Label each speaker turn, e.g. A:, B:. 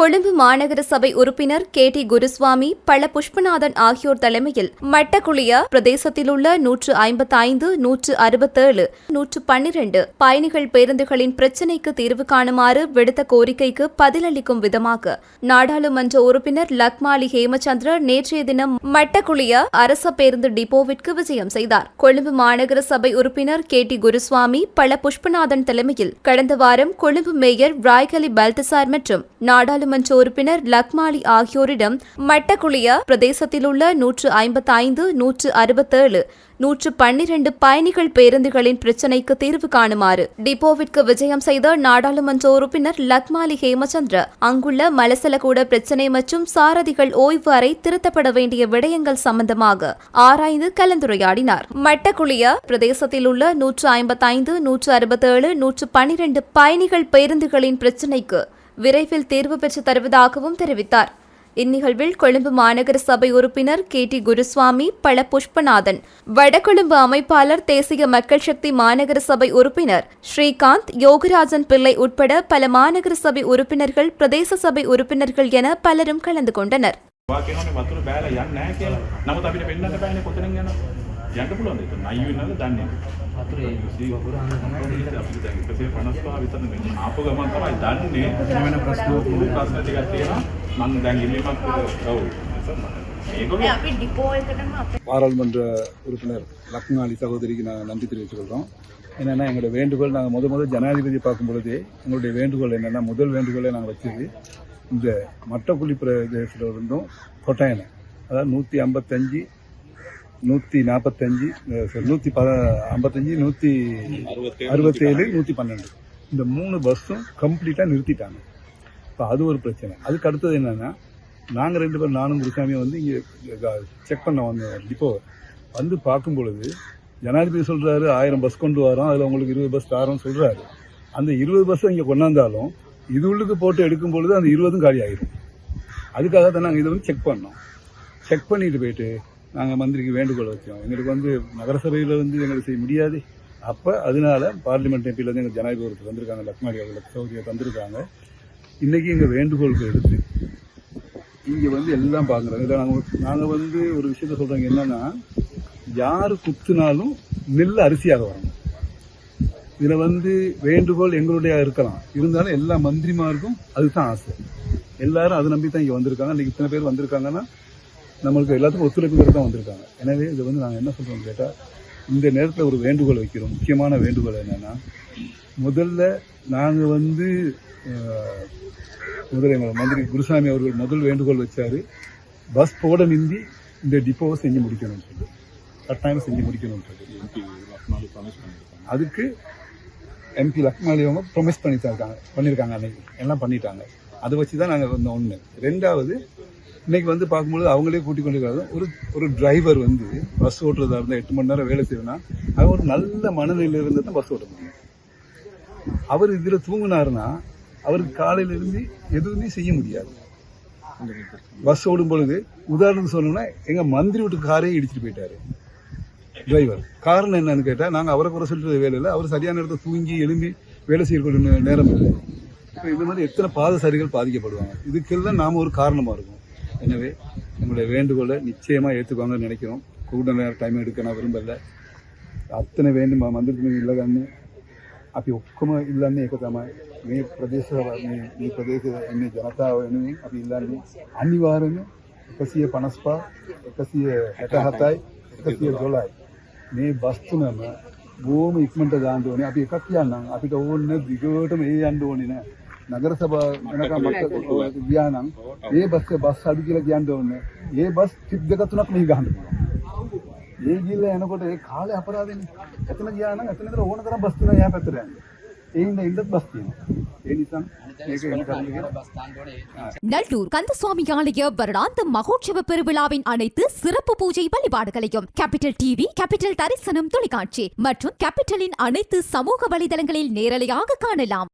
A: கொழும்பு மாநகர சபை உறுப்பினர் கே டி குருசுவாமி பழ புஷ்பநாதன் ஆகியோர் தலைமையில் மட்டக்குளியா பிரதேசத்திலுள்ள நூற்று ஐம்பத்தி ஐந்து நூற்று அறுபத்தேழு நூற்று பன்னிரண்டு பயணிகள் பேருந்துகளின் பிரச்சினைக்கு தீர்வு காணுமாறு விடுத்த கோரிக்கைக்கு பதிலளிக்கும் விதமாக நாடாளுமன்ற உறுப்பினர் லக்மாலி ஹேமச்சந்திர நேற்றைய தினம் மட்டக்குளியா அரச பேருந்து டிப்போவிற்கு விஜயம் செய்தார். கொழும்பு மாநகர சபை உறுப்பினர் கே டி குருசுவாமி பழ புஷ்பநாதன் தலைமையில் கடந்த வாரம் கொழும்பு மேயர் ராய்கலி பல்தசார் மற்றும் நாடாளுமன்ற உறுப்பினர் லக்மாலி ஆகியோரிடம் மட்டக்குளிய பிரதேசத்திலுள்ள நூற்று ஐம்பத்தி ஐந்து நூற்று அறுபத்தேழு நூற்று பன்னிரண்டு பயணிகள் பேருந்துகளின் பிரச்சினைக்கு தீர்வு காணுமாறு டிப்போவிற்கு விஜயம் செய்த நாடாளுமன்ற உறுப்பினர் லக்மாலி ஹேமச்சந்திர அங்குள்ள மலசலகூட பிரச்சினை மற்றும் சாரதிகள் ஓய்வு அறை திருத்தப்பட வேண்டிய விடயங்கள் சம்பந்தமாக ஆராய்ந்து கலந்துரையாடினார். மெட்டகுழிய பிரதேசத்தில் உள்ள நூற்று ஐம்பத்தைந்து நூற்று அறுபத்தேழு நூற்று பன்னிரண்டு பயணிகள் பேருந்துகளின் பிரச்சினைக்கு விரைவில் தீர்வு பெற்று தருவதாகவும் தெரிவித்தார். இந்நிகழ்வில் கொழும்பு மாநகர சபை உறுப்பினர் கே. டி. குருசுவாமி பல புஷ்பநாதன் வடகொழும்பு அமைப்பாளர் தேசிய மக்கள் சக்தி மாநகர சபை உறுப்பினர் ஸ்ரீகாந்த் யோகராஜன் பிள்ளை உட்பட பல மாநகர சபை உறுப்பினர்கள் பிரதேச சபை உறுப்பினர்கள் என பலரும் கலந்து கொண்டனர்.
B: జంట కూడా ఉంది
C: ఇప్పుడు నయ్యి
B: ఉన్నది దాన్ని పనస్తా విత్తనం జ్ఞాపకమంతా దాన్ని ఏమైనా ప్రశ్న కాసినట్టుగా
D: తేనా మన దానికి వెళ్ళి
E: பாராளுமன்ற உறுப்பினர் லக்னாலி சகோதரிக்கு நாங்கள் நன்றி தெரிவித்துக்கொள்கிறோம் என்னென்னா எங்களுடைய வேண்டுகோள் நாங்கள் முத முதல் ஜனாதிபதி பார்க்கும் பொழுது எங்களுடைய வேண்டுகோள் என்னென்னா முதல் வேண்டுகோளை நாங்கள் வச்சது இந்த மட்டக்குழி பிரதேசத்தில் இருந்தும் கொட்டாயனை. அதாவது நூற்றி ஐம்பத்தஞ்சு நூற்றி நாற்பத்தஞ்சு நூற்றி பத ஐம்பத்தஞ்சு நூற்றி அறுபத்தேழு நூற்றி பன்னெண்டு. இந்த மூணு பஸ்ஸும் கம்ப்ளீட்டாக நிறுத்திட்டாங்க. இப்போ அது ஒரு பிரச்சனை. அதுக்கு அடுத்தது என்னென்னா நாங்கள் ரெண்டு பேரும் நானும் குருசாமியும் வந்து இங்கே செக் பண்ண வந்தோம் டிப்போ வந்து பார்க்கும் பொழுது ஜனாதிபதி சொல்கிறாரு ஆயிரம் பஸ் கொண்டு வரோம் அதில் உங்களுக்கு இருபது பஸ் தாரோம்னு சொல்கிறாரு அந்த இருபது பஸ்ஸை இங்கே கொண்டாந்தாலும் இது உள்ளுக்கு போட்டு எடுக்கும் பொழுது அந்த இருபதும் காலி ஆயிரும் அதுக்காக தான் நாங்கள் இதை வந்து செக் பண்ணோம். செக் பண்ணிட்டு போயிட்டு நாங்கள் மந்திரிக்கு வேண்டுகோள் வச்சோம் எங்களுக்கு வந்து நகரசபையில் வந்து எங்களுக்கு செய்ய முடியாது. அப்போ அதனால பார்லிமெண்ட் எம்பியிலேருந்து எங்கள் ஜனாதிபதி ஒருத்தர் வந்திருக்காங்க லக்ஷ்மாடி அவர்களுக்கு சௌகரியம் தந்திருக்காங்க. இன்றைக்கி எங்கள் வேண்டுகோளுக்கு எடுத்து இங்கே வந்து எல்லாம் பார்க்குறாங்க இதில் நாங்கள் நாங்கள் வந்து ஒரு விஷயத்த சொல்கிறாங்க என்னென்னா யார் குத்துனாலும் நெல் அரிசியாக வரணும் இதில் வந்து வேண்டுகோள் எங்களுடைய இருக்கலாம். இருந்தாலும் எல்லா மந்திரிமாருக்கும் அதுதான் ஆசை. எல்லாரும் அதை நம்பி தான் இங்கே வந்திருக்காங்க. இன்றைக்கி இத்தனை பேர் வந்திருக்காங்கன்னா நம்மளுக்கு எல்லாத்துக்கும் ஒத்துழைப்பு தான் வந்திருக்காங்க. எனவே இதை வந்து நாங்கள் என்ன சொல்கிறோம் கேட்டால் இந்த நேரத்தில் ஒரு வேண்டுகோள் வைக்கிறோம். முக்கியமான வேண்டுகோள் என்னென்னா முதல்ல நாங்கள் வந்து அஹ், முதல்ல எங்கள் மந்திரி குருசாமி அவர்கள் முதல் வேண்டுகோள் வச்சார் பஸ் போட நிந்தி இந்த டிப்போவை செஞ்சு முடிக்கணும்னு சொல்லி. கட்டாயம் செஞ்சு முடிக்கணும்னு சொல்லி. அதுக்கு எம்பி லக்ஷ்மாலி அவங்க ப்ரொமிஸ் பண்ணி இருக்காங்க பண்ணியிருக்காங்க அன்னைக்கு. எல்லாம் பண்ணிட்டாங்க. அதை வச்சு தான் நாங்கள் வந்தோம் ஒன்று ரெண்டாவது இன்னைக்கு வந்து பார்க்கும்போது அவங்களே கூட்டிக் கொண்டிருக்காங்க ஒரு ஒரு டிரைவர் வந்து பஸ் ஓட்டுறதா இருந்தால் எட்டு மணி நேரம் வேலை செய்யணும்னா அவர் ஒரு நல்ல மனநிலையில் இருந்து தான் பஸ் ஓட்ட முடியும். அவர் இதில் தூங்கினாருன்னா அவருக்கு காலையில இருந்து எதுவுமே செய்ய முடியாது. பஸ் ஓடும் பொழுது உதாரணத்துக்கு சொல்லணும்னா எங்க மந்திரி வீட்டு காரே இடிச்சிட்டு போயிட்டாரு. டிரைவர் காரணம் என்னன்னு கேட்டா நாங்க அவரை குறை சொல்றது வேலை இல்லை. அவர் சரியான இடத்துல தூங்கி எழும்பி வேலை செய்யக்கூடிய நேரம் இல்லை. இப்போ இந்த மாதிரி எத்தனை பாதசாரிகள் பாதிக்கப்படுவாங்க? இதுக்கெல்லாம் நாம ஒரு காரணமா இருக்கும். எனவே எங்களுடைய வேண்டுகோளை நிச்சயமாக ஏற்றுக்குவாங்கன்னு நினைக்கிறோம். கூட நேரம் டைம் எடுக்க நான் விரும்பல. అత్తనే వేండి మా మందిరికి మేము ఇళ్ళ కానీ అవి ఒక్కమ ఇళ్ళన్నీ ఎక్కుతామా మీ ప్రదేశ మీ మీ ప్రదేశ ఎన్ని జనతా ఎన్ని అవి ఇళ్ళన్నీ అన్ని వారని ఒకసియ పనస్ప ఒకసియ హెటహతాయ్ ఒకసియ జోలాయ్ మే వస్తున్నామా భూమి ఇక్మంట దాంట్లో అవి ఎక్కట్లే అన్నాం అవి ఒవ్వొన్న దిగటం ఏ అండు అని මට ගියා නම් ඒ බස් බස් අඩු කියලා කියන්න ඕනේ ඒ බස් ටිප් දෙක තුනක් මෙහි ගහන්න පුළුවන් ඒ ගිල්ල යනකොට ඒ කාලේ අපරාධෙනේ. එතන ගියා නම් එතන ඉතල ඕන තරම් බස් තුනක් එහා පැත්තට යන්නේ. ඒ හින්දා ඉන්නත් බස් තියෙනවා. ඒ නිසා මේක එන්න කරන්න
F: நல்லூர் கந்தசுவாமி ஆலய வருடாந்த மகோற்சவ பெருவிழாவின் அனைத்து சிறப்பு பூஜை வழிபாடுகளையும் கேபிட்டல் டிவி கேபிட்டல் தரிசனம் தொலைக்காட்சி மற்றும் கேபிட்டலின் அனைத்து சமூக வலைதளங்களில் நேரலையாக காணலாம்